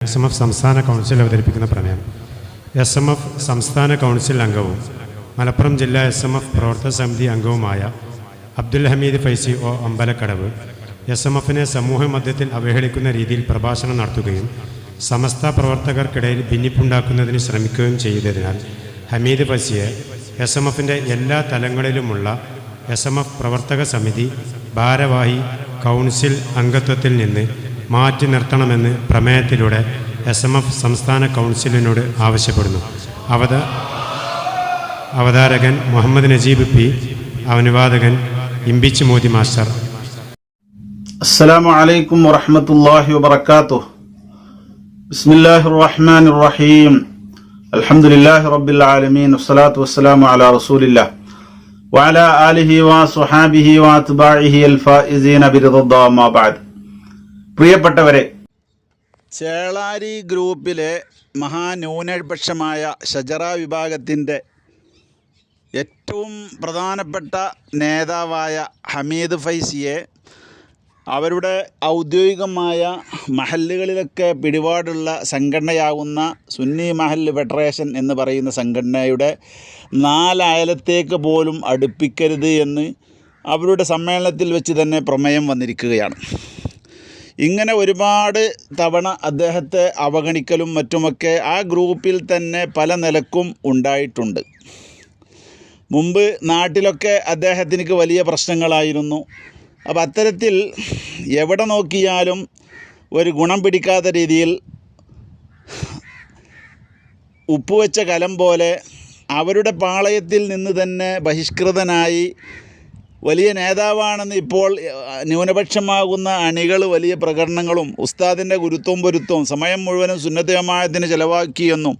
S M F സംസ്ഥാന council അവതരിപ്പിക്കുന്ന പ്രമേയം. എസ് എം എഫ് സംസ്ഥാന കൗൺസിൽ അംഗവും മലപ്പുറം ജില്ലാ എസ് എം എഫ് പ്രവർത്തക സമിതി അംഗവുമായ Abdul Hameed Faizi O Ambalakkadavu S M എഫിനെ സമൂഹ മധ്യത്തിൽ അവഹേളിക്കുന്ന രീതിയിൽ പ്രഭാഷണം നടത്തുകയും സമസ്ത പ്രവർത്തകർക്കിടയിൽ ഭിന്നിപ്പുണ്ടാക്കുന്നതിന് ശ്രമിക്കുകയും ചെയ്തതിനാൽ ഹമീദ് ഫൈസിയെ എസ് എം എഫിന്റെ എല്ലാ തലങ്ങളിലുമുള്ള എസ് എം എഫ് പ്രവർത്തക സമിതി ഭാരവാഹി കൗൺസിൽ അംഗത്വത്തിൽ നിന്ന് മാറ്റി നിർത്തണമെന്ന് പ്രമേയത്തിലൂടെ എസ് എം എഫ് സംസ്ഥാന കൗൺസിലിനോട് ആവശ്യപ്പെടുന്നു അവത അവതാരകൻ മുഹമ്മദ് നജീബ് പി അനുവാദകൻ ഇമ്പിച്ച് മോദി മാസ്റ്റർ السلام عليكم ورحمة الله وبركاته بسم الله الرحمن الرحيم الحمد لله رب العالمين والصلاة والسلام على رسول الله وعلى آله وصحابه وأتباعه الفائزين برضا الله ما بعد പ്രിയപ്പെട്ടവരെ ചേളാരി ഗ്രൂപ്പിലെ മഹാന്യൂനപക്ഷമായ ഷജറ വിഭാഗത്തിന്റെ ഏറ്റവും പ്രധാനപ്പെട്ട നേതാവായ ഹമീദ് ഫൈസിയെ അവരുടെ ഔദ്യോഗികമായ മഹല്ലുകളിലൊക്കെ പിടിപാടുള്ള സംഘടനയാകുന്ന സുന്നി മഹല്ല് ഫെഡറേഷൻ എന്ന് പറയുന്ന സംഘടനയുടെ നാലയലത്തേക്ക് പോലും അടുപ്പിക്കരുത് എന്ന് അവരുടെ സമ്മേളനത്തിൽ വെച്ച് തന്നെ പ്രമേയം വന്നിരിക്കുകയാണ്. ഇങ്ങനെ ഒരുപാട് തവണ അദ്ദേഹത്തെ അവഗണിക്കലും മറ്റുമൊക്കെ ആ ഗ്രൂപ്പിൽ തന്നെ പല നിലക്കും ഉണ്ടായിട്ടുണ്ട്. മുമ്പ് നാട്ടിലൊക്കെ അദ്ദേഹത്തിന് വലിയ പ്രശ്നങ്ങളായിരുന്നു. അപ്പോൾ അത്തരത്തിൽ എവിടെ നോക്കിയാലും ഒരു ഗുണം പിടിക്കാത്ത രീതിയിൽ ഉപ്പുവെച്ച കലം പോലെ അവരുടെ പാളയത്തിൽ നിന്ന് തന്നെ ബഹിഷ്കൃതനായി വലിയ നേതാവാണെന്ന് ഇപ്പോൾ ന്യൂനപക്ഷമാകുന്ന അണികൾ വലിയ പ്രകടനങ്ങളും ഉസ്താദിന്റെ ഗുരുത്വം പൊരുത്തവും സമയം മുഴുവനും സുന്നദ്ധമായതിന് ചിലവാക്കിയെന്നും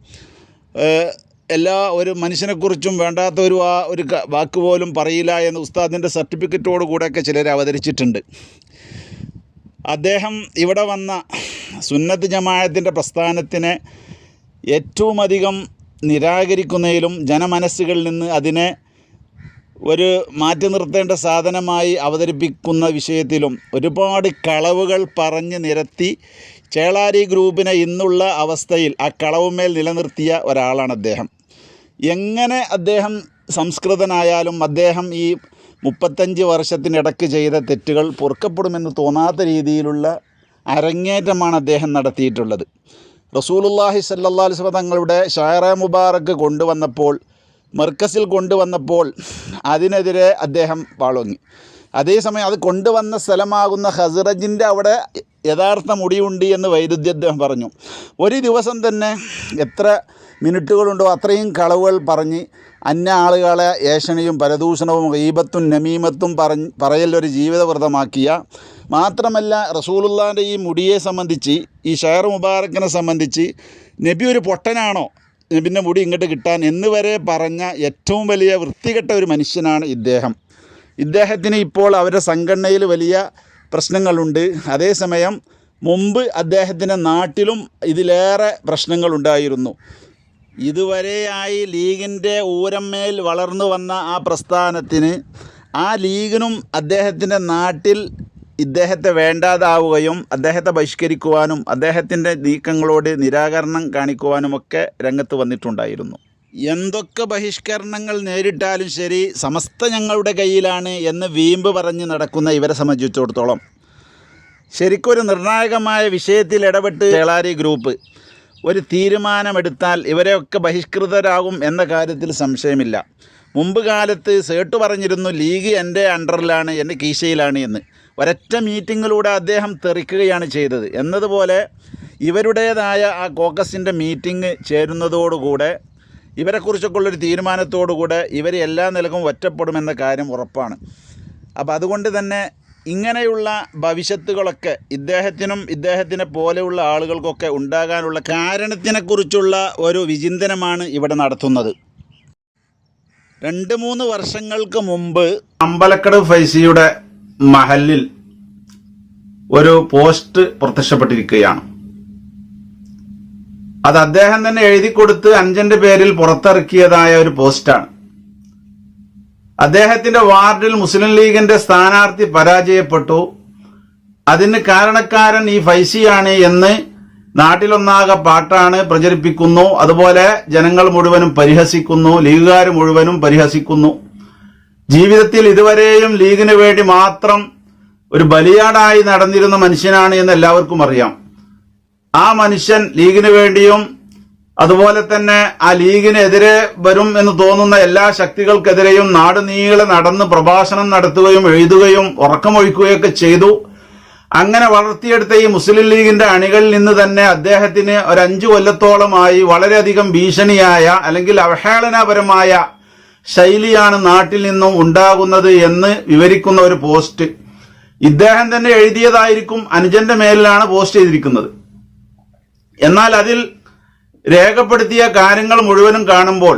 എല്ലാ ഒരു മനുഷ്യനെക്കുറിച്ചും വേണ്ടാത്ത ഒരു ആ ഒരു വാക്ക് പോലും പറയില്ല എന്ന് ഉസ്താദിന്റെ സർട്ടിഫിക്കറ്റോട് കൂടെയൊക്കെ ചിലർ അവതരിച്ചിട്ടുണ്ട്. അദ്ദേഹം ഇവിടെ വന്ന സുന്നത്ത് ജമായത്തിന്റെ പ്രസ്ഥാനത്തിനെ ഏറ്റവും അധികം നിരാകരിക്കുന്നതിലും ജനമനസ്സുകളിൽ നിന്ന് അതിനെ ഒരു മാറ്റി നിർത്തേണ്ട സാധനമായി അവതരിപ്പിക്കുന്ന വിഷയത്തിലും ഒരുപാട് കളവുകൾ പറഞ്ഞ് നിരത്തി ചേളാരി ഗ്രൂപ്പിനെ ഇന്നുള്ള അവസ്ഥയിൽ ആ കളവുമേൽ നിലനിർത്തിയ ഒരാളാണ് അദ്ദേഹം. എങ്ങനെ അദ്ദേഹം സംസ്കൃതനായാലും അദ്ദേഹം ഈ മുപ്പത്തഞ്ച് വർഷത്തിനിടയ്ക്ക് ചെയ്ത തെറ്റുകൾ പൊറുക്കപ്പെടുമെന്ന് തോന്നാത്ത രീതിയിലുള്ള അരങ്ങേറ്റമാണ് അദ്ദേഹം നടത്തിയിട്ടുള്ളത്. റസൂലുള്ളാഹി സല്ലല്ലാഹു അലൈഹി വസല്ലം തങ്ങളുടെ ഷായറ മുബാറക്ക് കൊണ്ടുവന്നപ്പോൾ മർക്കസിൽ കൊണ്ടുവന്നപ്പോൾ അതിനെതിരെ അദ്ദേഹം വാളോങ്ങി. അതേസമയം അത് കൊണ്ടുവന്ന സ്ഥലമാകുന്ന ഹസ്റജിന്റെ അവിടെ യഥാർത്ഥ മുടിയുണ്ട് എന്ന് വൈരുദ്ധ്യം പറഞ്ഞു. ഒരു ദിവസം തന്നെ എത്ര മിനിറ്റുകളുണ്ടോ അത്രയും കളവുകൾ പറഞ്ഞ് അന്യ ആളുകളെ ഏഷണിയും പരദൂഷണവും ഈബത്തും നമീമത്തും പറഞ്ഞ് പറയലൊരു ജീവിതവ്രതമാക്കിയ മാത്രമല്ല റസൂലുള്ളാന്റെ ഈ മുടിയെ സംബന്ധിച്ച് ഈ ഷെയർ മുബാറക്കിനെ സംബന്ധിച്ച് നബി ഒരു പൊട്ടനാണോ? നബിന്റെ മുടി ഇങ്ങോട്ട് കിട്ടാൻ എന്ന് വരെ പറഞ്ഞ ഏറ്റവും വലിയ വൃത്തികെട്ട ഒരു മനുഷ്യനാണ് ഇദ്ദേഹം. ഇദ്ദേഹത്തിന് ഇപ്പോൾ അവരുടെ സംഘടനയിൽ വലിയ പ്രശ്നങ്ങളുണ്ട്. അതേസമയം മുമ്പ് അദ്ദേഹത്തിന്റെ നാട്ടിലും ഇതിലേറെ പ്രശ്നങ്ങളുണ്ടായിരുന്നു. ഇതുവരെയായി ലീഗിന്റെ ഊരമ്മേൽ വളർന്നു വന്ന ആ പ്രസ്ഥാനത്തിന് ആ ലീഗിനും അദ്ദേഹത്തിന്റെ നാട്ടിൽ ഇദ്ദേഹത്തെ വേണ്ടാതാവുകയും അദ്ദേഹത്തെ ബഹിഷ്കരിക്കുവാനും അദ്ദേഹത്തിന്റെ നീക്കങ്ങളോട് നിരാകരണം കാണിക്കുവാനുമൊക്കെ രംഗത്ത് വന്നിട്ടുണ്ടായിരുന്നു. എന്തൊക്കെ ബഹിഷ്കരണങ്ങൾ നേരിട്ടാലും ശരി സമസ്ത ഞങ്ങളുടെ കയ്യിലാണ് എന്ന് വീമ്പ് പറഞ്ഞ് നടക്കുന്ന ഇവരെ സംബന്ധിച്ചിടത്തോളം. ശരിക്കൊരു നിർണായകമായ വിഷയത്തിൽ ഇടപെട്ട് ചേളാരി ഗ്രൂപ്പ് ഒരു തീരുമാനമെടുത്താൽ ഇവരെയൊക്കെ ബഹിഷ്കൃതരാകും എന്ന കാര്യത്തിൽ സംശയമില്ല. മുമ്പ് കാലത്ത് സേട്ട് പറഞ്ഞിരുന്നു ലീഗ് എന്റെ അണ്ടറിലാണ് എന്റെ കീശയിലാണ് എന്ന്. ഒരൊറ്റ മീറ്റിങ്ങിലൂടെ അദ്ദേഹം തെറിക്കുകയാണ് ചെയ്തത്. എന്നതുപോലെ ഇവരുടേതായ ആ കോക്കസിന്റെ മീറ്റിംഗ് ചേരുന്നതോടുകൂടെ ഇവരെക്കുറിച്ചൊക്കെ ഉള്ളൊരു തീരുമാനത്തോടുകൂടെ ഇവർ എല്ലാ നിലക്കും ഒറ്റപ്പെടുമെന്ന കാര്യം ഉറപ്പാണ്. അപ്പോൾ അതുകൊണ്ട് തന്നെ ഇങ്ങനെയുള്ള ഭവിഷ്യത്തുകളൊക്കെ ഇദ്ദേഹത്തിനും ഇദ്ദേഹത്തിനെ പോലെയുള്ള ആളുകൾക്കൊക്കെ ഉണ്ടാകാനുള്ള കാരണത്തിനെക്കുറിച്ചുള്ള ഒരു വിചിന്തനമാണ് ഇവിടെ നടത്തുന്നത്. രണ്ട് മൂന്ന് വർഷങ്ങൾക്ക് മുമ്പ് അമ്പലക്കട് ഫൈസിയുടെ മഹലിൽ ഒരു പോസ്റ്റ് പ്രത്യക്ഷപ്പെട്ടിരിക്കുകയാണ്. അത് അദ്ദേഹം തന്നെ എഴുതി കൊടുത്ത് അഞ്ചന്റെ പേരിൽ പുറത്തിറക്കിയതായ ഒരു പോസ്റ്റാണ്. അദ്ദേഹത്തിന്റെ വാർഡിൽ മുസ്ലിം ലീഗിന്റെ സ്ഥാനാർത്ഥി പരാജയപ്പെട്ടു. അതിന് കാരണക്കാരൻ ഈ ഫൈസിയാണ് എന്ന് നാട്ടിലൊന്നാകെ പാട്ടാണ് പ്രചരിപ്പിക്കുന്നു. അതുപോലെ ജനങ്ങൾ മുഴുവനും പരിഹസിക്കുന്നു. ലീഗുകാർ മുഴുവനും പരിഹസിക്കുന്നു. ജീവിതത്തിൽ ഇതുവരെയും ലീഗിന് വേണ്ടി മാത്രം ഒരു ബലിയാടായി നടന്നിരുന്ന മനുഷ്യനാണ് എന്ന് എല്ലാവർക്കും അറിയാം. ആ മനുഷ്യൻ ലീഗിന് വേണ്ടിയും അതുപോലെ തന്നെ ആ ലീഗിനെതിരെ വരും എന്ന് തോന്നുന്ന എല്ലാ ശക്തികൾക്കെതിരെയും നാട് നീളെ നടന്ന് പ്രഭാഷണം നടത്തുകയും എഴുതുകയും ഉറക്കമൊഴിക്കുകയൊക്കെ ചെയ്തു. അങ്ങനെ വളർത്തിയെടുത്ത ഈ മുസ്ലിം ലീഗിന്റെ അണികളിൽ നിന്ന് തന്നെ അദ്ദേഹത്തിന് ഒരു അഞ്ചു കൊല്ലത്തോളമായി വളരെയധികം ഭീഷണിയായ അല്ലെങ്കിൽ അവഹേളനപരമായ ശൈലിയാണ് നാട്ടിൽ നിന്നും ഉണ്ടാകുന്നത് എന്ന് വിവരിക്കുന്ന ഒരു പോസ്റ്റ്. ഇദ്ദേഹം തന്നെ എഴുതിയതായിരിക്കും അനുജന്റെ മേലിലാണ് പോസ്റ്റ് ചെയ്തിരിക്കുന്നത്. എന്നാൽ അതിൽ രേഖപ്പെടുത്തിയ കാര്യങ്ങൾ മുഴുവനും കാണുമ്പോൾ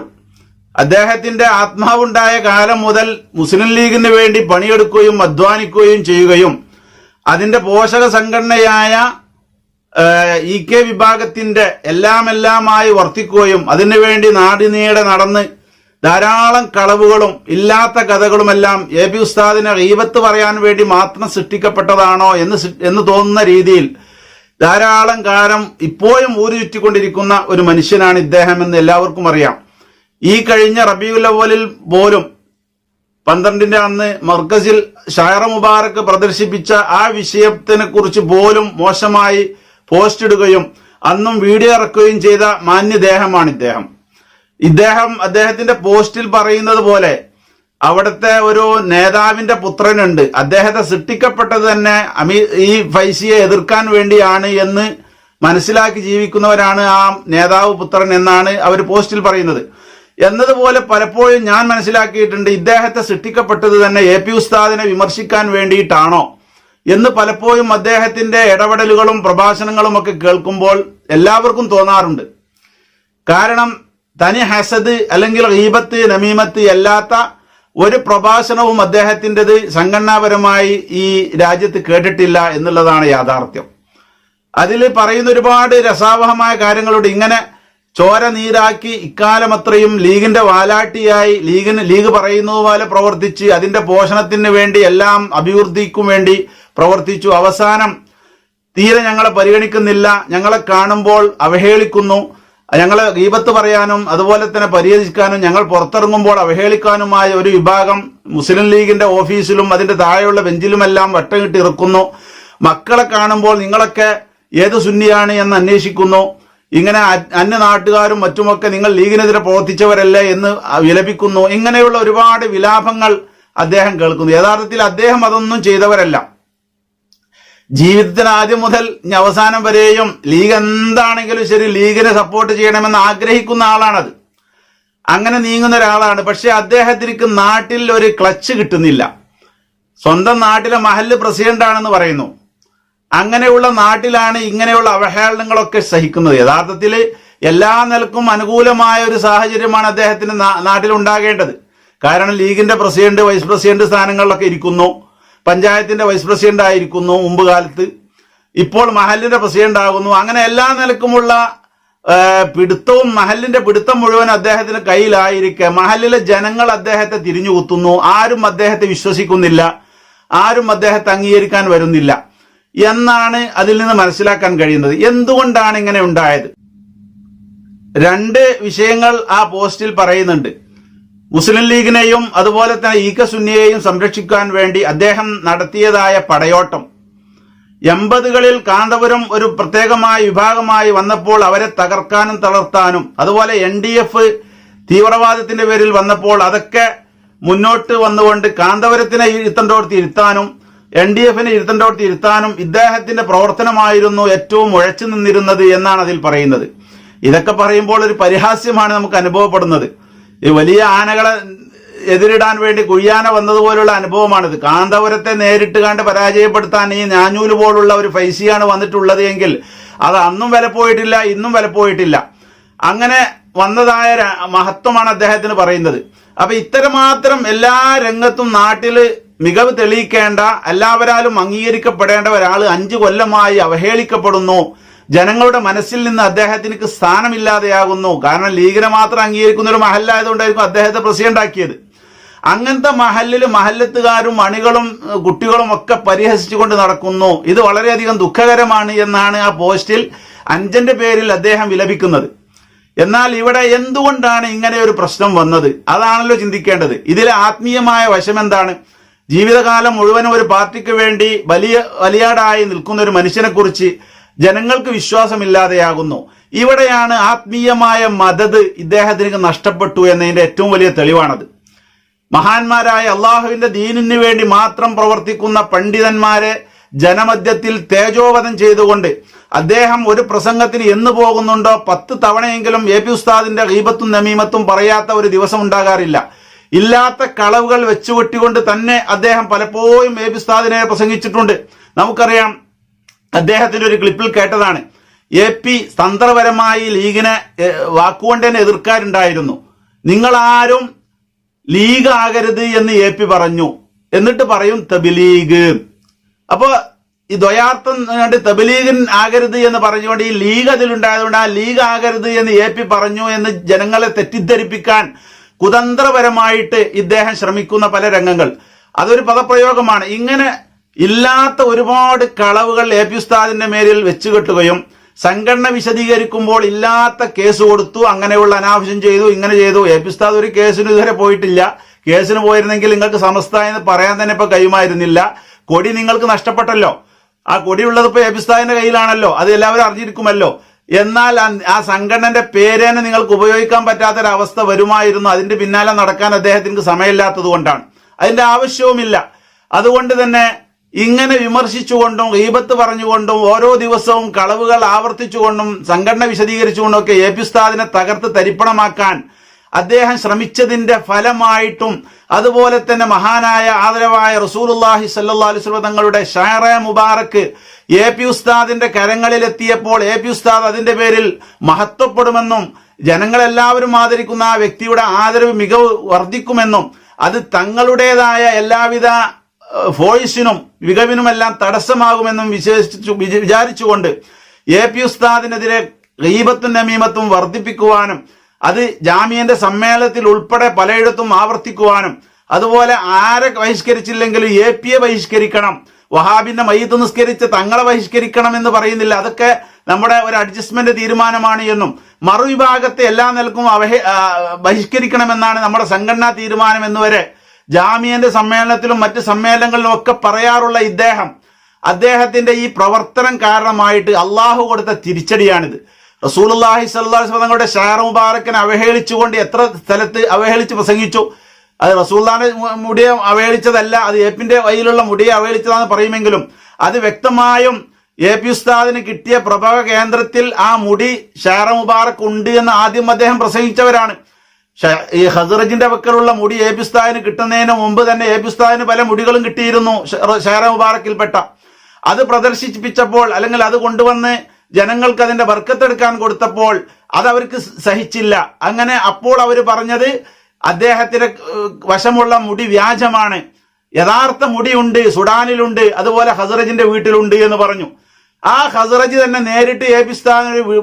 അദ്ദേഹത്തിന്റെ ആത്മാവുണ്ടായ കാലം മുതൽ മുസ്ലിം ലീഗിന് വേണ്ടി പണിയെടുക്കുകയും അധ്വാനിക്കുകയും ചെയ്യുകയും അതിന്റെ പോഷക സംഘടനയായ ഇ കെ വിഭാഗത്തിന്റെ എല്ലാം എല്ലാമായി വർത്തിക്കുകയും അതിനുവേണ്ടി നാടിനീടെ നടന്ന് ധാരാളം കളവുകളും ഇല്ലാത്ത കഥകളുമെല്ലാം എ പി ഉസ്താദിനെ റീബത്ത് പറയാൻ വേണ്ടി മാത്രം സൃഷ്ടിക്കപ്പെട്ടതാണോ എന്ന് എന്ന് തോന്നുന്ന രീതിയിൽ ധാരാളം കാലം ഇപ്പോഴും ഊരി ചുറ്റിക്കൊണ്ടിരിക്കുന്ന ഒരു മനുഷ്യനാണ് ഇദ്ദേഹം എന്ന് എല്ലാവർക്കും അറിയാം. ഈ കഴിഞ്ഞ റബിയുല്ലവലിൽ പോലും പന്ത്രണ്ടിന്റെ അന്ന് മർക്കസിൽ ഷായറ മുബാറക്ക് പ്രദർശിപ്പിച്ച ആ വിഷയത്തിനെ കുറിച്ച് പോലും മോശമായി പോസ്റ്റ് ഇടുകയും അന്നും വീഡിയോ ഇറക്കുകയും ചെയ്ത മാന്യദേഹമാണ് ഇദ്ദേഹം. ഇദ്ദേഹം അദ്ദേഹത്തിന്റെ പോസ്റ്റിൽ പറയുന്നത് പോലെ അവിടുത്തെ ഒരു നേതാവിന്റെ പുത്രനുണ്ട്. അദ്ദേഹത്തെ സൃഷ്ടിക്കപ്പെട്ടത് തന്നെ അമീ ഈ ഫൈസിയെ എതിർക്കാൻ വേണ്ടിയാണ് എന്ന് മനസ്സിലാക്കി ജീവിക്കുന്നവരാണ് ആ നേതാവ് പുത്രൻ എന്നാണ് അവർ പോസ്റ്റിൽ പറയുന്നത്. എന്നതുപോലെ പലപ്പോഴും ഞാൻ മനസ്സിലാക്കിയിട്ടുണ്ട് ഇദ്ദേഹത്തെ സൃഷ്ടിക്കപ്പെട്ടത് തന്നെ എ പി ഉസ്താദിനെ വിമർശിക്കാൻ വേണ്ടിയിട്ടാണോ എന്ന് പലപ്പോഴും അദ്ദേഹത്തിന്റെ ഇടപെടലുകളും പ്രഭാഷണങ്ങളും ഒക്കെ കേൾക്കുമ്പോൾ എല്ലാവർക്കും തോന്നാറുണ്ട്. കാരണം തനി ഹസദ് അല്ലെങ്കിൽ റീബത്ത് നമീമത്ത് അല്ലാത്ത ഒരു പ്രഭാഷണവും അദ്ദേഹത്തിന്റെത് സംഘടനാപരമായി ഈ രാജ്യത്ത് കേട്ടിട്ടില്ല എന്നുള്ളതാണ് യാഥാർത്ഥ്യം. അതിൽ പറയുന്ന ഒരുപാട് രസാവഹമായ കാര്യങ്ങളോട് ഇങ്ങനെ ചോര നീരാക്കി ഇക്കാലമത്രയും ലീഗിന്റെ വാലാട്ടിയായി ലീഗിന് ലീഗ് പറയുന്നത് പോലെ പ്രവർത്തിച്ച് അതിന്റെ പോഷണത്തിന് വേണ്ടി എല്ലാം അഭിവൃദ്ധിക്കും വേണ്ടി പ്രവർത്തിച്ചു. അവസാനം തീരെ ഞങ്ങളെ പരിഗണിക്കുന്നില്ല. ഞങ്ങളെ കാണുമ്പോൾ അവഹേളിക്കുന്നു. ഞങ്ങളെ ഗീപത്ത് പറയാനും അതുപോലെ തന്നെ പരിഹരിക്കാനും ഞങ്ങൾ പുറത്തിറങ്ങുമ്പോൾ അവഹേളിക്കാനുമായ ഒരു വിഭാഗം മുസ്ലിം ലീഗിന്റെ ഓഫീസിലും അതിന്റെ താഴെയുള്ള ബെഞ്ചിലുമെല്ലാം വട്ടം കിട്ടി ഇറക്കുന്നു മക്കളെ കാണുമ്പോൾ നിങ്ങളൊക്കെ ഏത് സുന്നിയാണ് എന്ന് അന്വേഷിക്കുന്നു. ഇങ്ങനെ അന്യ നാട്ടുകാരും മറ്റുമൊക്കെ നിങ്ങൾ ലീഗിനെതിരെ പ്രവർത്തിച്ചവരല്ലേ എന്ന് വിലപിക്കുന്നു. ഇങ്ങനെയുള്ള ഒരുപാട് വിലാപങ്ങൾ അദ്ദേഹം കേൾക്കുന്നു. യഥാർത്ഥത്തിൽ അദ്ദേഹം അതൊന്നും ചെയ്തവരല്ല. ജീവിതത്തിന് ആദ്യം മുതൽ അവസാനം വരെയും ലീഗ് എന്താണെങ്കിലും ശരി ലീഗിനെ സപ്പോർട്ട് ചെയ്യണമെന്ന് ആഗ്രഹിക്കുന്ന ആളാണത്. അങ്ങനെ നീങ്ങുന്ന ഒരാളാണ്. പക്ഷെ അദ്ദേഹത്തിற்கு നാട്ടിൽ ഒരു ക്ലച്ച് കിട്ടുന്നില്ല. സ്വന്തം നാട്ടിലെ മഹൽ പ്രസിഡന്റ് ആണെന്ന് പറയുന്നു. അങ്ങനെയുള്ള നാട്ടിലാണ് ഇങ്ങനെയുള്ള അവഹേളനങ്ങളൊക്കെ സഹിക്കുന്നത്. യഥാർത്ഥത്തിൽ എല്ലാ നിലക്കും അനുകൂലമായ ഒരു സാഹചര്യമാണ് അദ്ദേഹത്തിന് നാട്ടിലുണ്ടാകേണ്ടത് കാരണം ലീഗിന്റെ പ്രസിഡന്റ് വൈസ് പ്രസിഡന്റ് സ്ഥാനങ്ങളിലൊക്കെ ഇരിക്കുന്നു. പഞ്ചായത്തിന്റെ വൈസ് പ്രസിഡന്റ് ആയിരിക്കുന്നു മുമ്പ് കാലത്ത്. ഇപ്പോൾ മഹലിന്റെ പ്രസിഡന്റ് ആകുന്നു. അങ്ങനെ എല്ലാ നിലക്കുമുള്ള പിടുത്തവും മഹലിന്റെ പിടുത്തം മുഴുവൻ അദ്ദേഹത്തിന് കയ്യിലായിരിക്കെ. മഹലിലെ ജനങ്ങൾ അദ്ദേഹത്തെ തിരിഞ്ഞു കുത്തുന്നു ആരും അദ്ദേഹത്തെ വിശ്വസിക്കുന്നില്ല. ആരും അദ്ദേഹത്തെ അംഗീകരിക്കാൻ വരുന്നില്ല. എന്നാണ് അതിൽ നിന്ന് മനസ്സിലാക്കാൻ കഴിയുന്നത്. എന്തുകൊണ്ടാണ് ഇങ്ങനെ ഉണ്ടായത്? രണ്ട് വിഷയങ്ങൾ ആ പോസ്റ്റിൽ പറയുന്നുണ്ട്. മുസ്ലിം ലീഗിനെയും അതുപോലെ തന്നെ ഈക്ക സുന്നിയെയും സംരക്ഷിക്കാൻ വേണ്ടി അദ്ദേഹം നടത്തിയതായ പടയോട്ടം. എൺപതുകളിൽ കാന്തപുരം ഒരു പ്രത്യേകമായ വിഭാഗമായി വന്നപ്പോൾ അവരെ തകർക്കാനും തളർത്താനും അതുപോലെ എൻ ഡി എഫ് തീവ്രവാദത്തിന്റെ പേരിൽ വന്നപ്പോൾ അതൊക്കെ മുന്നോട്ട് വന്നുകൊണ്ട് കാന്തപുരത്തിനെ ഇരുത്തണ്ടോടത്ത് ഇരുത്താനും എൻ ഡി എഫിനെ ഇരുത്തണ്ടോട്ട് ഇരുത്താനും ഇദ്ദേഹത്തിന്റെ പ്രവർത്തനമായിരുന്നു ഏറ്റവും ഉഴച്ചു നിന്നിരുന്നത് എന്നാണ് അതിൽ പറയുന്നത്. ഇതൊക്കെ പറയുമ്പോൾ ഒരു പരിഹാസ്യമാണ് നമുക്ക് അനുഭവപ്പെടുന്നത്. ഈ വലിയ ആനകളെ എതിരിടാൻ വേണ്ടി കുഴിയാന വന്നതുപോലുള്ള അനുഭവമാണിത്. കാന്തപുരത്തെ നേരിട്ട് കണ്ട് പരാജയപ്പെടുത്താൻ ഈ ഞാഞ്ഞൂൽ പോലുള്ള ഒരു ഫൈസിയാണ് വന്നിട്ടുള്ളത് എങ്കിൽ അത് അന്നും വില പോയിട്ടില്ല ഇന്നും വില പോയിട്ടില്ല. അങ്ങനെ വന്നതായ മഹത്വമാണ് അദ്ദേഹത്തിന് പറയുന്നത്. അപ്പൊ ഇത്തരമാത്രം എല്ലാ രംഗത്തും നാട്ടിൽ മികവ് തെളിയിക്കേണ്ട എല്ലാവരാലും അംഗീകരിക്കപ്പെടേണ്ട ഒരാൾ അഞ്ചു കൊല്ലമായി അവഹേളിക്കപ്പെടുന്നു. ജനങ്ങളുടെ മനസ്സിൽ നിന്ന് അദ്ദേഹത്തിന് സ്ഥാനമില്ലാതെയാകുന്നു. കാരണം ലീഗിനെ മാത്രം അംഗീകരിക്കുന്ന ഒരു മഹല്ലായതുകൊണ്ടായിരിക്കും അദ്ദേഹത്തെ പ്രസിഡന്റ് ആക്കിയത് അങ്ങനത്തെ മഹലിൽ മഹല്ലത്തുകാരും മണികളും കുട്ടികളും ഒക്കെ പരിഹസിച്ചുകൊണ്ട് നടക്കുന്നു. ഇത് വളരെയധികം ദുഃഖകരമാണ് എന്നാണ് ആ പോസ്റ്റിൽ അഞ്ചന്റെ പേരിൽ അദ്ദേഹം വിലപിക്കുന്നത്. എന്നാൽ ഇവിടെ എന്തുകൊണ്ടാണ് ഇങ്ങനെ ഒരു പ്രശ്നം വന്നത്? അതാണല്ലോ ചിന്തിക്കേണ്ടത്. ഇതിലെ ആത്മീയമായ വശം എന്താണ് ജീവിതകാലം മുഴുവനും ഒരു പാർട്ടിക്ക് വേണ്ടി വലിയ വലിയാടായി നിൽക്കുന്ന ഒരു മനുഷ്യനെക്കുറിച്ച് ജനങ്ങൾക്ക് വിശ്വാസമില്ലാതെയാകുന്നു. ഇവിടെയാണ് ആത്മീയമായ മദത് ഇദ്ദേഹത്തിന് നഷ്ടപ്പെട്ടു എന്നതിന്റെ ഏറ്റവും വലിയ തെളിവാണത്. മഹാന്മാരായ അള്ളാഹുവിന്റെ ദീനിന് വേണ്ടി മാത്രം പ്രവർത്തിക്കുന്ന പണ്ഡിതന്മാരെ ജനമധ്യത്തിൽ തേജോവധം ചെയ്തുകൊണ്ട് അദ്ദേഹം ഒരു പ്രസംഗത്തിന് എന്ന് പോകുന്നുണ്ടോ? പത്ത് തവണയെങ്കിലും എ പി ഉസ്താദിന്റെ ഗീബത്തും നമീമത്തും പറയാത്ത ഒരു ദിവസം ഉണ്ടാകാറില്ല. ഇല്ലാത്ത കളവുകൾ വെച്ചുകൊട്ടിക്കൊണ്ട് തന്നെ അദ്ദേഹം പലപ്പോഴും എ പ്രസംഗിച്ചിട്ടുണ്ട്. നമുക്കറിയാം അദ്ദേഹത്തിന്റെ ഒരു ക്ലിപ്പിൽ കേട്ടതാണ്. എ പി തന്ത്രപരമായി ലീഗിനെ വാക്കുകൊണ്ട് തന്നെ എതിർക്കാറുണ്ടായിരുന്നു നിങ്ങളാരും ലീഗ് ആകരുത് എന്ന് എ പി പറഞ്ഞു. എന്നിട്ട് പറയും തബിലീഗ്. അപ്പോ ഈ ദ്വയാർത്ഥം തബിലീഗൻ ആകരുത് എന്ന് പറഞ്ഞുകൊണ്ട് ഈ ലീഗ് അതിലുണ്ടായതുകൊണ്ട് ആ ലീഗ് ആകരുത് എന്ന് എ പി പറഞ്ഞു എന്ന് ജനങ്ങളെ തെറ്റിദ്ധരിപ്പിക്കാൻ കുതന്ത്രപരമായിട്ട് ഇദ്ദേഹം ശ്രമിക്കുന്ന പല രംഗങ്ങൾ. അതൊരു പദപ്രയോഗമാണ്. ഇങ്ങനെ ഇല്ലാത്ത ഒരുപാട് കളവുകൾ എ പി ഉസ്താദിന്റെ മേലിൽ വെച്ചുകെട്ടുകയും സംഘടന വിശദീകരിക്കുമ്പോൾ ഇല്ലാത്ത കേസ് കൊടുത്തു അങ്ങനെയുള്ള അനാവശ്യം ചെയ്തു ഇങ്ങനെ ചെയ്തു. എ പി ഉസ്താദ് ഒരു കേസിന് ഇതുവരെ പോയിട്ടില്ല. കേസിന് പോയിരുന്നെങ്കിൽ നിങ്ങൾക്ക് സമസ്ത എന്ന് പറയാൻ തന്നെ ഇപ്പൊ കഴിയുമായിരുന്നില്ല. കൊടി നിങ്ങൾക്ക് നഷ്ടപ്പെട്ടല്ലോ. ആ കൊടിയുള്ളത് ഇപ്പൊ എ പി ഉസ്താദിന്റെ കയ്യിലാണല്ലോ. അത് എല്ലാവരും അറിഞ്ഞിരിക്കുമല്ലോ. എന്നാൽ ആ- സംഘടനന്റെ പേരേനെ നിങ്ങൾക്ക് ഉപയോഗിക്കാൻ പറ്റാത്തൊരവസ്ഥ വരുമായിരുന്നു. അതിന്റെ പിന്നാലെ നടക്കാൻ അദ്ദേഹത്തിന് സമയമില്ലാത്തത് കൊണ്ടാണ്. അതിന്റെ ആവശ്യവുമില്ല. അതുകൊണ്ട് തന്നെ ഇങ്ങനെ വിമർശിച്ചുകൊണ്ടും ഈപത്ത് പറഞ്ഞുകൊണ്ടും ഓരോ ദിവസവും കളവുകൾ ആവർത്തിച്ചുകൊണ്ടും സംഘടന വിശദീകരിച്ചുകൊണ്ടും ഒക്കെ എ പി ഉസ്താദിനെ തകർത്ത് തരിപ്പണമാക്കാൻ അദ്ദേഹം ശ്രമിച്ചതിന്റെ ഫലമായിട്ടും അതുപോലെ തന്നെ മഹാനായ ആദരവായ റസൂലുല്ലാഹി സല്ലാ അലുസ്വല തങ്ങളുടെ ഷാറ മുബാറക്ക് എ പി ഉസ്താദിന്റെ കരങ്ങളിലെത്തിയപ്പോൾ എ പി ഉസ്താദ് അതിന്റെ പേരിൽ മഹത്വപ്പെടുമെന്നും ജനങ്ങളെല്ലാവരും ആദരിക്കുന്ന ആ വ്യക്തിയുടെ ആദരവ് മികവ് വർദ്ധിക്കുമെന്നും അത് തങ്ങളുടേതായ എല്ലാവിധ ഫോയിസിനും മികവിനുമെല്ലാം തടസ്സമാകുമെന്നും വിശേഷിച്ചു വിചാരിച്ചുകൊണ്ട് എ പി ഉസ്താദിനെതിരെ ഗീബത്തും നമീമത്തും വർദ്ധിപ്പിക്കുവാനും അത് ജാമ്യന്റെ സമ്മേളനത്തിൽ ഉൾപ്പെടെ പലയിടത്തും ആവർത്തിക്കുവാനും അതുപോലെ ആരെ ബഹിഷ്കരിച്ചില്ലെങ്കിലും എ പി എ ബഹിഷ്കരിക്കണം വഹാബിന്റെ മയ്യത്ത് നിസ്കരിച്ച് തങ്ങളെ ബഹിഷ്കരിക്കണം എന്ന് പറയുന്നില്ല. അതൊക്കെ നമ്മുടെ ഒരു അഡ്ജസ്റ്റ്മെന്റ് തീരുമാനമാണ് എന്നും മറുവിഭാഗത്തെ എല്ലാ നിലക്കും അവഹ ബഹിഷ്കരിക്കണമെന്നാണ് നമ്മുടെ സംഘടനാ തീരുമാനം എന്നുവരെ ജാമ്യന്റെ സമ്മേളനത്തിലും മറ്റ് സമ്മേളനങ്ങളിലും ഒക്കെ പറയാറുള്ള ഇദ്ദേഹം. അദ്ദേഹത്തിന്റെ ഈ പ്രവർത്തനം കാരണമായിട്ട് അള്ളാഹു കൊടുത്ത തിരിച്ചടിയാണിത്. സ്വല്ലല്ലാഹു അലൈഹി തങ്ങളുടെ ഷാർ മുബാറക്കിനെ അവഹേളിച്ചുകൊണ്ട് എത്ര സ്ഥലത്ത് അവഹേളിച്ച് പ്രസംഗിച്ചു? അത് റസൂല്ലാന്റെ മുടിയെ അവഹേളിച്ചതല്ല അത് ഏപ്പിന്റെ വയ്യിലുള്ള മുടിയെ അവഹേളിച്ചതാണെന്ന് പറയുമെങ്കിലും അത് വ്യക്തമായും എ പി ഉസ്താദിന് കിട്ടിയ പ്രഭവ കേന്ദ്രത്തിൽ ആ മുടി ഷാറ മുബാറക് ഉണ്ട് എന്ന് ആദ്യം അദ്ദേഹം പ്രസംഗിച്ചവരാണ്. ഈ ഹസറജിന്റെ പക്കലുള്ള മുടി എ പി ഉസ്താദിന് കിട്ടുന്നതിന് മുമ്പ് തന്നെ എ പി ഉസ്താദിന് പല മുടികളും കിട്ടിയിരുന്നു ഷാറ മുബാറക്കിൽപ്പെട്ട. അത് പ്രദർശിപ്പിച്ചപ്പോൾ അല്ലെങ്കിൽ അത് കൊണ്ടുവന്ന് ജനങ്ങൾക്ക് അതിന്റെ വർക്കത്തെടുക്കാൻ കൊടുത്തപ്പോൾ അത് അവർക്ക് സഹിച്ചില്ല. അങ്ങനെ അപ്പോൾ അവർ പറഞ്ഞത് അദ്ദേഹത്തിന്റെ വശമുള്ള മുടി വ്യാജമാണ്. യഥാർത്ഥ മുടിയുണ്ട് സുഡാനിലുണ്ട് അതുപോലെ ഹസറജിന്റെ വീട്ടിലുണ്ട് എന്ന് പറഞ്ഞു. ആ ഹസറജ് തന്നെ നേരിട്ട് എ പി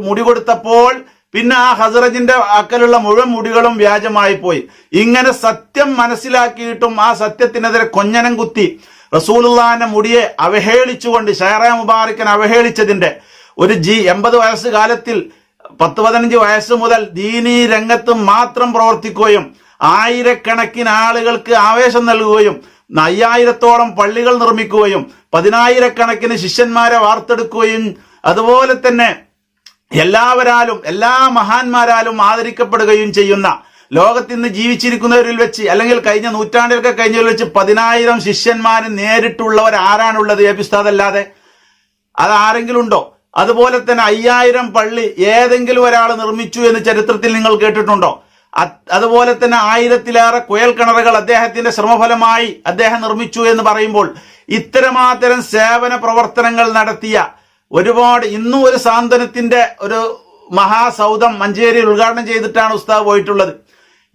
മുടി കൊടുത്തപ്പോൾ പിന്നെ ആ ഹസറജിന്റെ അക്കലുള്ള മുഴുവൻ മുടികളും വ്യാജമായി പോയി ഇങ്ങനെ സത്യം മനസ്സിലാക്കിയിട്ടും ആ സത്യത്തിനെതിരെ കൊഞ്ഞനം കുത്തി റസൂലുള്ളാന്റെ മുടിയെ അവഹേളിച്ചുകൊണ്ട് ഷൈറ മുബാറിക്കൻ അവഹേളിച്ചതിന്റെ ഒരു ജി എൺപത് വയസ്സ് കാലത്തിൽ പത്ത് പതിനഞ്ച് വയസ്സ് മുതൽ ദീനീ രംഗത്ത് മാത്രം പ്രവർത്തിക്കുകയും ആയിരക്കണക്കിന് ആളുകൾക്ക് ആവേശം നൽകുകയും അയ്യായിരത്തോളം പള്ളികൾ നിർമ്മിക്കുകയും പതിനായിരക്കണക്കിന് ശിഷ്യന്മാരെ വാർത്തെടുക്കുകയും അതുപോലെ തന്നെ എല്ലാവരാലും എല്ലാ മഹാന്മാരാലും ആദരിക്കപ്പെടുകയും ചെയ്യുന്ന ലോകത്ത് ഇന്ന് ജീവിച്ചിരിക്കുന്നവരിൽ വെച്ച് അല്ലെങ്കിൽ കഴിഞ്ഞ നൂറ്റാണ്ടിലൊക്കെ കഴിഞ്ഞവരിൽ വെച്ച് പതിനായിരം ശിഷ്യന്മാരെ നേരിട്ടുള്ളവർ ആരാണുള്ളത് എ പി അല്ലാതെ അത് ആരെങ്കിലും ഉണ്ടോ? അതുപോലെ തന്നെ അയ്യായിരം പള്ളി ഏതെങ്കിലും ഒരാൾ നിർമ്മിച്ചു എന്ന് ചരിത്രത്തിൽ നിങ്ങൾ കേട്ടിട്ടുണ്ടോ? അതുപോലെ തന്നെ ആയിരത്തിലേറെ കുയൽ കിണറുകൾ അദ്ദേഹത്തിന്റെ ശ്രമഫലമായി അദ്ദേഹം നിർമ്മിച്ചു എന്ന് പറയുമ്പോൾ ഇത്തരമാത്തരം സേവന പ്രവർത്തനങ്ങൾ നടത്തിയ ഒരുപാട് ഇന്നും ഒരു സാന്ത്വനത്തിന്റെ ഒരു മഹാസൗധം മഞ്ചേരിയിൽ ഉദ്ഘാടനം ചെയ്തിട്ടാണ് ഉസ്താവ് പോയിട്ടുള്ളത്.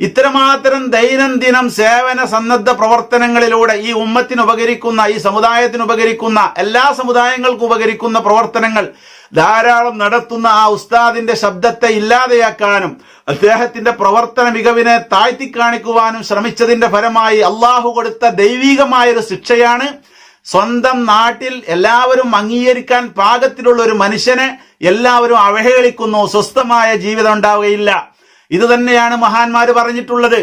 ഇത്തരമാത്രം ദൈനംദിനം സേവന സന്നദ്ധ പ്രവർത്തനങ്ങളിലൂടെ ഈ ഉമ്മത്തിന് ഉപകരിക്കുന്ന ഈ സമുദായത്തിന് ഉപകരിക്കുന്ന എല്ലാ സമുദായങ്ങൾക്കും ഉപകരിക്കുന്ന പ്രവർത്തനങ്ങൾ ധാരാളം നടത്തുന്ന ആ ഉസ്താദിന്റെ ശബ്ദത്തെ ഇല്ലാതെയാക്കാനും അദ്ദേഹത്തിന്റെ പ്രവർത്തന മികവിനെ താഴ്ത്തി കാണിക്കുവാനും ശ്രമിച്ചതിന്റെ ഫലമായി അള്ളാഹു കൊടുത്ത ദൈവികമായ ഒരു ശിക്ഷയാണ് സ്വന്തം നാട്ടിൽ എല്ലാവരും അംഗീകരിക്കാൻ പാകത്തിലുള്ള ഒരു മനുഷ്യനെ എല്ലാവരും അവഹേളിക്കുന്നു സ്വസ്ഥമായ ജീവിതം ഉണ്ടാവുകയില്ല. ഇത് തന്നെയാണ് മഹാന്മാർ പറഞ്ഞിട്ടുള്ളത്.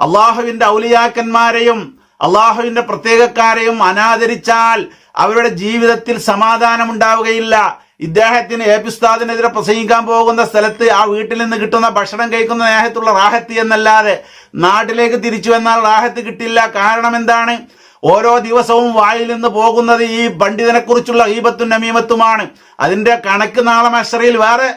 അള്ളാഹുവിന്റെ ഔലിയാക്കന്മാരെയും അള്ളാഹുവിന്റെ പ്രത്യേകക്കാരെയും അനാദരിച്ചാൽ അവരുടെ ജീവിതത്തിൽ സമാധാനം ഉണ്ടാവുകയില്ല ഇദ്ദേഹത്തിന് ഏപിസ്താദിനെതിരെ പ്രസംഗിക്കാൻ പോകുന്ന സ്ഥലത്ത് ആ വീട്ടിൽ നിന്ന് കിട്ടുന്ന ഭക്ഷണം കഴിക്കുന്ന നേഹത്തുള്ള റാഹത്ത് എന്നല്ലാതെ നാട്ടിലേക്ക് തിരിച്ചു വന്നാൽ റാഹത്ത് കിട്ടില്ല. കാരണം എന്താണ്? ഓരോ ദിവസവും വായിൽ നിന്ന് പോകുന്നത് ഈ പണ്ഡിതനെ കുറിച്ചുള്ള ഈപത്തും നമീമത്തുമാണ്. അതിന്റെ കണക്ക് നാളെ മഷറയിൽ വേറെ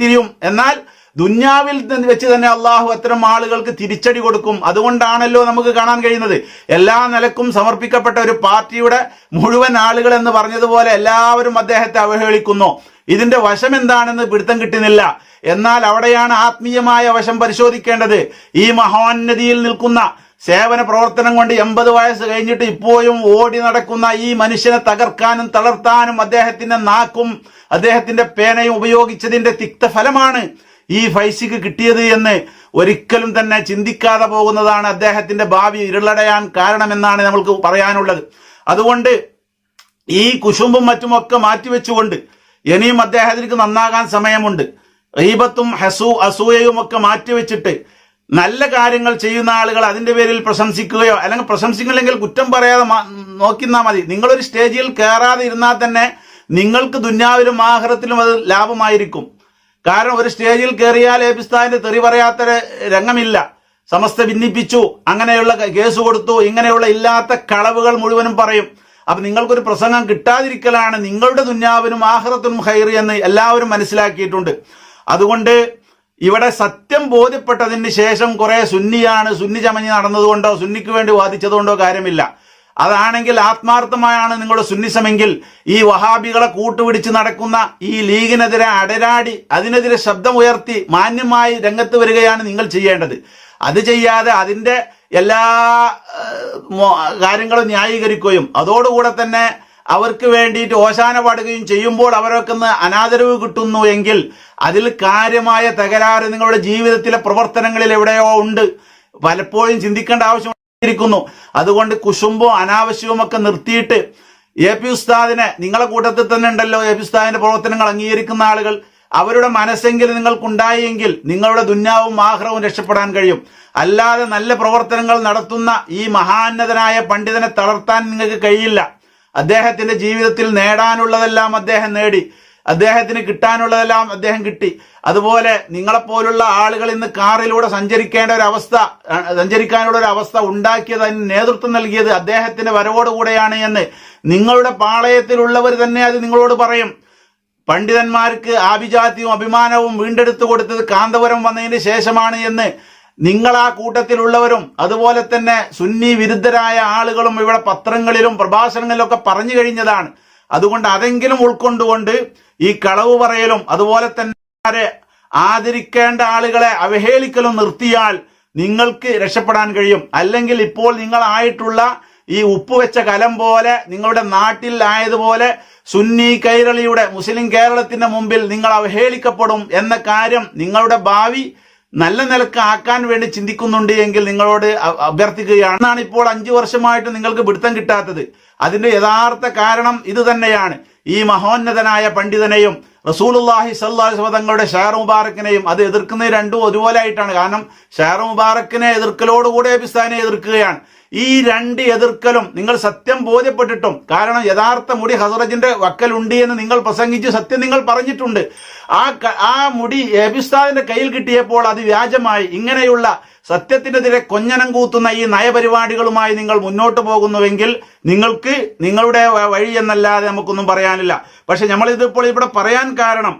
തിരിയും. എന്നാൽ ദുന്യാവിൽ വെച്ച് തന്നെ അള്ളാഹു അത്തരം ആളുകൾക്ക് തിരിച്ചടി കൊടുക്കും. അതുകൊണ്ടാണല്ലോ നമുക്ക് കാണാൻ കഴിയുന്നത്. എല്ലാ നിലക്കും സമർപ്പിക്കപ്പെട്ട ഒരു പാർട്ടിയുടെ മുഴുവൻ ആളുകൾ എന്ന് പറഞ്ഞതുപോലെ എല്ലാവരും അദ്ദേഹത്തെ അവഹേളിക്കുന്നു. ഇതിന്റെ വശം എന്താണെന്ന് പിടുത്തം കിട്ടുന്നില്ല. എന്നാൽ അവിടെയാണ് ആത്മീയമായ വശം പരിശോധിക്കേണ്ടത്. ഈ മഹോന്നതിയിൽ നിൽക്കുന്ന സേവന പ്രവർത്തനം കൊണ്ട് എൺപത് വയസ്സ് കഴിഞ്ഞിട്ട് ഇപ്പോഴും ഓടി നടക്കുന്ന ഈ മനുഷ്യനെ തകർക്കാനും തളർത്താനും അദ്ദേഹത്തിന്റെ നാക്കും അദ്ദേഹത്തിന്റെ പേനയും ഉപയോഗിച്ചതിന്റെ തിക്തഫലമാണ് ഈ ഫൈസിക്ക് കിട്ടിയത് എന്ന് ഒരിക്കലും തന്നെ ചിന്തിക്കാതെ പോകുന്നതാണ് അദ്ദേഹത്തിന്റെ ഭാവി ഇരുളടയാൻ കാരണമെന്നാണ് നമ്മൾക്ക് പറയാനുള്ളത്. അതുകൊണ്ട് ഈ കുശുമ്പും മറ്റുമൊക്കെ മാറ്റിവെച്ചുകൊണ്ട് ഇനിയും അദ്ദേഹത്തിന് നന്നാകാൻ സമയമുണ്ട്. ഈബത്തും ഹസു അസൂയയും ഒക്കെ മാറ്റിവെച്ചിട്ട് നല്ല കാര്യങ്ങൾ ചെയ്യുന്ന ആളുകൾ അതിന്റെ പേരിൽ പ്രശംസിക്കുകയോ അല്ലെങ്കിൽ പ്രശംസിക്കില്ലെങ്കിൽ കുറ്റം പറയാതെ നോക്കിന്നാൽ നോക്കിന്നാ മതി. നിങ്ങളൊരു സ്റ്റേജിൽ കയറാതെ ഇരുന്നാൽ തന്നെ നിങ്ങൾക്ക് ദുന്യാവിലും ആഹ്റത്തിലും അത് ലാഭമായിരിക്കും. കാരണം ഒരു സ്റ്റേജിൽ കയറിയാൽ ഏപിസ്ഥാന്റെ തെറി പറയാത്ത രംഗമില്ല. സമസ്ത ഭിന്നിപ്പിച്ചു അങ്ങനെയുള്ള കേസ് കൊടുത്തു ഇങ്ങനെയുള്ള ഇല്ലാത്ത കളവുകൾ മുഴുവനും പറയും. അപ്പൊ നിങ്ങൾക്കൊരു പ്രസംഗം കിട്ടാതിരിക്കലാണ് നിങ്ങളുടെ ദുന്യാവിനും ആഹ്റത്തിനും ഹൈറി എന്ന് എല്ലാവരും മനസ്സിലാക്കിയിട്ടുണ്ട്. അതുകൊണ്ട് ഇവിടെ സത്യം ബോധ്യപ്പെട്ടതിന് ശേഷം കുറെ സുന്നിയാണ് സുന്നി ചമഞ്ഞ് നടന്നതുകൊണ്ടോ സുന്നിക്ക് വേണ്ടി വാദിച്ചതുകൊണ്ടോ കാര്യമില്ല. അതാണെങ്കിൽ ആത്മാർത്ഥമായാണ് നിങ്ങളുടെ സുന്നിസമെങ്കിൽ ഈ വഹാബികളെ കൂട്ടുപിടിച്ച് നടക്കുന്ന ഈ ലീഗിനെതിരെ അടരാടി അതിനെതിരെ ശബ്ദം ഉയർത്തി മാന്യമായി രംഗത്ത് വരികയാണ് നിങ്ങൾ ചെയ്യേണ്ടത്. അത് ചെയ്യാതെ അതിന്റെ എല്ലാ കാര്യങ്ങളും ന്യായീകരിക്കുകയും അതോടുകൂടെ തന്നെ അവർക്ക് വേണ്ടിയിട്ട് ഓശാന പാടുകയും ചെയ്യുമ്പോൾ അവരൊക്കെ അനാദരവ് കിട്ടുന്നു എങ്കിൽ അതിൽ കാര്യമായ തകരാറ് നിങ്ങളുടെ ജീവിതത്തിലെ പ്രവർത്തനങ്ങളിൽ എവിടെയോ ഉണ്ട്. പലപ്പോഴും ചിന്തിക്കേണ്ട ആവശ്യം ഇരിക്കുന്നു. അതുകൊണ്ട് കുശുംബോ അനാവശ്യവും ഒക്കെ നിർത്തിയിട്ട് എ പി ഉസ്താദിനെ നിങ്ങളെ കൂട്ടത്തിൽ തന്നെ ഉണ്ടല്ലോ എ പി ഉസ്താദിന്റെ പ്രവർത്തനങ്ങൾ അംഗീകരിക്കുന്ന ആളുകൾ. അവരുടെ മനസ്സെങ്കിൽ നിങ്ങൾക്കുണ്ടായെങ്കിൽ നിങ്ങളുടെ ദുന്യാവും ആഹ്റവും രക്ഷപ്പെടാൻ കഴിയും. അല്ലാതെ നല്ല പ്രവർത്തനങ്ങൾ നടത്തുന്ന ഈ മഹാന്നതനായ പണ്ഡിതനെ തളർത്താൻ നിങ്ങൾക്ക് കഴിയില്ല. അദ്ദേഹത്തിന്റെ ജീവിതത്തിൽ നേടാനുള്ളതെല്ലാം അദ്ദേഹം നേടി. അദ്ദേഹത്തിന് കിട്ടാനുള്ളതെല്ലാം അദ്ദേഹം കിട്ടി. അതുപോലെ നിങ്ങളെപ്പോലുള്ള ആളുകൾ ഇന്ന് കാറിലൂടെ സഞ്ചരിക്കേണ്ട ഒരു അവസ്ഥ സഞ്ചരിക്കാനുള്ള ഒരു അവസ്ഥ ഉണ്ടാക്കിയത് അതിന് നേതൃത്വം നൽകിയത് അദ്ദേഹത്തിന്റെ വരവോടുകൂടെയാണ് എന്ന് നിങ്ങളുടെ പാളയത്തിലുള്ളവർ തന്നെ അത് നിങ്ങളോട് പറയും. പണ്ഡിതന്മാർക്ക് ആഭിജാത്യവും അഭിമാനവും വീണ്ടെടുത്തു കൊടുത്തത് കാന്തപുരം വന്നതിന് ശേഷമാണ് എന്ന് നിങ്ങൾ ആ കൂട്ടത്തിലുള്ളവരും അതുപോലെ തന്നെ സുന്നി വിരുദ്ധരായ ആളുകളും ഇവിടെ പത്രങ്ങളിലും പ്രഭാഷണങ്ങളിലൊക്കെ പറഞ്ഞു കഴിഞ്ഞതാണ്. അതുകൊണ്ട് അതെങ്കിലും ഉൾക്കൊണ്ടുകൊണ്ട് ഈ കളവ് പറയലും അതുപോലെ തന്നെ ആദരിക്കേണ്ട ആളുകളെ അവഹേളിക്കലും നിർത്തിയാൽ നിങ്ങൾക്ക് രക്ഷപ്പെടാൻ കഴിയും. അല്ലെങ്കിൽ ഇപ്പോൾ നിങ്ങളായിട്ടുള്ള ഈ ഉപ്പുവെച്ച കലം പോലെ നിങ്ങളുടെ നാട്ടിൽ ആയതുപോലെ സുന്നി കൈരളിയുടെ മുസ്ലിം കേരളത്തിന്റെ മുമ്പിൽ നിങ്ങൾ അവഹേളിക്കപ്പെടും എന്ന കാര്യം നിങ്ങളുടെ ഭാവി നല്ല നിലയ്ക്ക് ആക്കാൻ വേണ്ടി ചിന്തിക്കുന്നുണ്ട് എങ്കിൽ നിങ്ങളോട് അഭ്യർത്ഥിക്കുകയാണ്. എന്നാണ് ഇപ്പോൾ അഞ്ചു വർഷമായിട്ട് നിങ്ങൾക്ക് പിടുത്തം കിട്ടാത്തത്. അതിന്റെ യഥാർത്ഥ കാരണം ഇത് തന്നെയാണ്. ഈ മഹോന്നതനായ പണ്ഡിതനെയും റസൂലുല്ലാഹി സല്ലാഹി തങ്ങളുടെ ഷാർ മുബാറക്കിനെയും അത് എതിർക്കുന്ന രണ്ടും ഒരുപോലെ ആയിട്ടാണ് കാരണം ഷാർ മുബാറക്കിനെ എതിർക്കലോടുകൂടെ പിസ്താനെ എതിർക്കുകയാണ്. ഈ രണ്ട് എതിർക്കലും നിങ്ങൾ സത്യം ബോധ്യപ്പെട്ടിട്ടും കാരണം യഥാർത്ഥ മുടി ഹസറജിന്റെ വക്കലുണ്ട് എന്ന് നിങ്ങൾ പ്രസംഗിച്ച് സത്യം നിങ്ങൾ പറഞ്ഞിട്ടുണ്ട്. ആ ആ മുടി എബിസ്താദിന്റെ കയ്യിൽ കിട്ടിയപ്പോൾ അത് വ്യാജമായി ഇങ്ങനെയുള്ള സത്യത്തിനെതിരെ കൊഞ്ഞനം കൂത്തുന്ന ഈ നയപരിപാടികളുമായി നിങ്ങൾ മുന്നോട്ട് പോകുന്നുവെങ്കിൽ നിങ്ങൾക്ക് നിങ്ങളുടെ വഴി എന്നല്ലാതെ നമുക്കൊന്നും പറയാനില്ല. പക്ഷെ നമ്മളിതിപ്പോൾ ഇവിടെ പറയാൻ കാരണം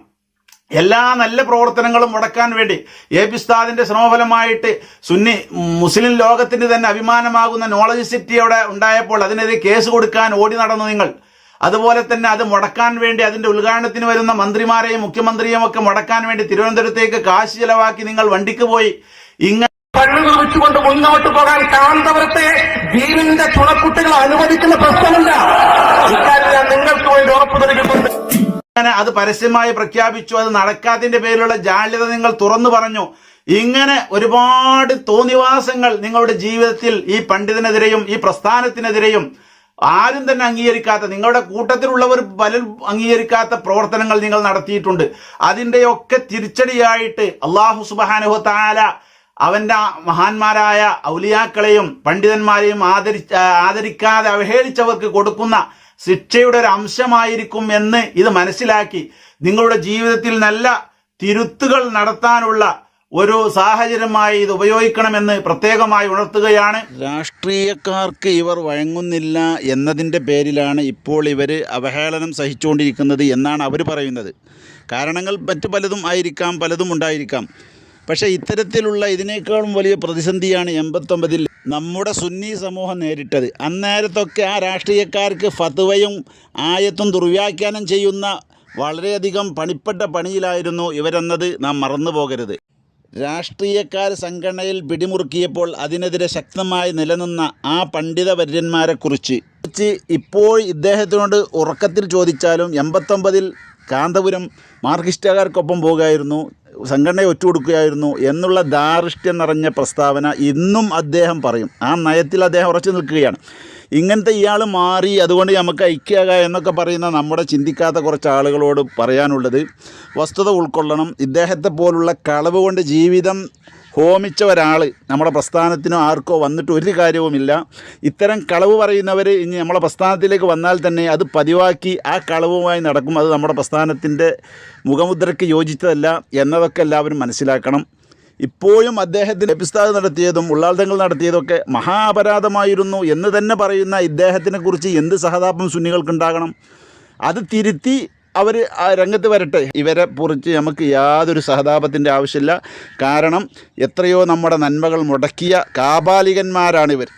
എല്ലാ നല്ല പ്രവർത്തനങ്ങളും മുടക്കാൻ വേണ്ടി എ പി ഉസ്താദിന്റെ ശ്രമഫലമായിട്ട് സുന്നി മുസ്ലിം ലോകത്തിന് തന്നെ അഭിമാനമാകുന്ന നോളജ് സിറ്റി അവിടെ ഉണ്ടായപ്പോൾ അതിനെതിരെ കേസ് കൊടുക്കാൻ ഓടി നടന്നു നിങ്ങൾ. അതുപോലെ തന്നെ അത് മുടക്കാൻ വേണ്ടി അതിന്റെ ഉദ്ഘാടനത്തിന് വരുന്ന മന്ത്രിമാരെയും മുഖ്യമന്ത്രിയും ഒക്കെ മുടക്കാൻ വേണ്ടി തിരുവനന്തപുരത്തേക്ക് കാശ് ചെലവാക്കി നിങ്ങൾ വണ്ടിക്ക് പോയി. ഇങ്ങനെ പള്ളി കുറിച്ചുകൊണ്ട് മുന്നോട്ട് പോകാൻ കാന്തപുരത്തെ വീടിന്റെ തുണക്കുട്ടികൾ അനുവദിക്കുന്ന പ്രശ്നമല്ല. ഇക്കാര്യം ഞാൻ നിങ്ങൾക്ക് വേണ്ടി ഉറപ്പു നൽകിയിട്ടുണ്ട്. അങ്ങനെ അത് പരസ്യമായി പ്രഖ്യാപിച്ചു അത് നടക്കാത്തതിന്റെ പേരിലുള്ള ജാള്യത നിങ്ങൾ തുറന്നു പറഞ്ഞു. ഇങ്ങനെ ഒരുപാട് തോന്നിവാസങ്ങൾ നിങ്ങളുടെ ജീവിതത്തിൽ ഈ പണ്ഡിതനെതിരെയും ഈ പ്രസ്ഥാനത്തിനെതിരെയും ആരും തന്നെ അംഗീകരിക്കാത്ത നിങ്ങളുടെ കൂട്ടത്തിലുള്ളവർ പലരും അംഗീകരിക്കാത്ത പ്രവർത്തനങ്ങൾ നിങ്ങൾ നടത്തിയിട്ടുണ്ട്. അതിന്റെയൊക്കെ തിരിച്ചടിയായിട്ട് അള്ളാഹു സുബാനുഹു താല അവന്റെ മഹാന്മാരായ ഔലിയാക്കളെയും പണ്ഡിതന്മാരെയും ആദരിച്ച ആദരിക്കാതെ അവഹേളിച്ചവർക്ക് കൊടുക്കുന്ന ശിക്ഷയുടെ ഒരു അംശമായിരിക്കും എന്ന് ഇത് മനസ്സിലാക്കി. നിങ്ങളുടെ ജീവിതത്തിൽ നല്ല തിരുത്തുകൾ നടത്താനുള്ള ഒരു സാഹചര്യമായി ഇത് ഉപയോഗിക്കണമെന്ന് പ്രത്യേകമായി ഉണർത്തുകയാണ്. രാഷ്ട്രീയക്കാർക്ക് ഇവർ വഴങ്ങുന്നില്ല എന്നതിന്റെ പേരിലാണ് ഇപ്പോൾ ഇവർ അവഹേളനം സഹിച്ചുകൊണ്ടിരിക്കുന്നത് എന്നാണ് അവർ പറയുന്നത്. കാരണങ്ങൾ മറ്റു പലതും ആയിരിക്കാം പലതും ഉണ്ടായിരിക്കാം. പക്ഷേ ഇത്തരത്തിലുള്ള ഇതിനേക്കാളും വലിയ പ്രതിസന്ധിയാണ് എൺപത്തൊമ്പതിൽ നമ്മുടെ സുന്നി സമൂഹം നേരിട്ടത്. അന്നേരത്തൊക്കെ ആ രാഷ്ട്രീയക്കാർക്ക് ഫതുവയും ആയത്തും ദുർവ്യാഖ്യാനം ചെയ്യുന്ന വളരെയധികം പണിപ്പെട്ട പണിയിലായിരുന്നു ഇവരെന്നത്. നാം മറന്നു പോകരുത്. രാഷ്ട്രീയക്കാർ സംഘടനയിൽ പിടിമുറുക്കിയപ്പോൾ അതിനെതിരെ ശക്തമായി നിലനിന്ന ആ പണ്ഡിത വര്യന്മാരെക്കുറിച്ച് കുറിച്ച് ഇപ്പോൾ ഇദ്ദേഹത്തിനോട് ഉറക്കത്തിൽ ചോദിച്ചാലും എൺപത്തൊമ്പതിൽ കാന്തപുരം മാർക്കിസ്റ്റുകാർക്കൊപ്പം പോകുകയായിരുന്നു സംഘടനയെ ഒറ്റുകൊടുക്കുകയായിരുന്നു എന്നുള്ള ധാർഷ്ട്യം നിറഞ്ഞ പ്രസ്താവന ഇന്നും അദ്ദേഹം പറയും. ആ നയത്തിൽ അദ്ദേഹം ഉറച്ചു നിൽക്കുകയാണ്. ഇങ്ങനത്തെ ഇയാൾ മാറി അതുകൊണ്ട് നമുക്ക് ഐക്യക എന്നൊക്കെ പറയുന്ന നമ്മുടെ ചിന്തിക്കാത്ത കുറച്ച് ആളുകളോട് പറയാനുള്ളത് വസ്തുത ഉൾക്കൊള്ളണം ഇദ്ദേഹത്തെ പോലുള്ള കളവ് കൊണ്ട് ജീവിതം ഹോമിച്ച ഒരാൾ നമ്മുടെ പ്രസ്ഥാനത്തിനോ ആർക്കോ വന്നിട്ട് ഒരു കാര്യവുമില്ല. ഇത്തരം കളവ് പറയുന്നവർ ഇനി നമ്മളെ പ്രസ്ഥാനത്തിലേക്ക് വന്നാൽ തന്നെ അത് പതിവാക്കി ആ കളവുമായി നടക്കും. അത് നമ്മുടെ പ്രസ്ഥാനത്തിന്റെ മുഖമുദ്രയ്ക്ക് യോജിച്ചതല്ല എന്നതൊക്കെ എല്ലാവരും മനസ്സിലാക്കണം. ഇപ്പോഴും അദ്ദേഹത്തിന് അഭിസ്ഥാനം നടത്തിയതും ഉള്ളാൾതങ്ങൾ നടത്തിയതൊക്കെ മഹാ അപരാധമായിരുന്നു എന്ന് തന്നെ പറയുന്ന ഇദ്ദേഹത്തിനെക്കുറിച്ച് എന്ത് സഹതാപം സുന്നികൾക്കുണ്ടാകണം? അത് തിരുത്തി അവർ ആ രംഗത്ത് വരട്ടെ. ഇവരെ കുറിച്ച് നമുക്ക് യാതൊരു സഹതാപത്തിന്റെ ആവശ്യമില്ല. കാരണം എത്രയോ നമ്മുടെ നന്മകൾ മുടക്കിയ കാപാലികന്മാരാണിവർ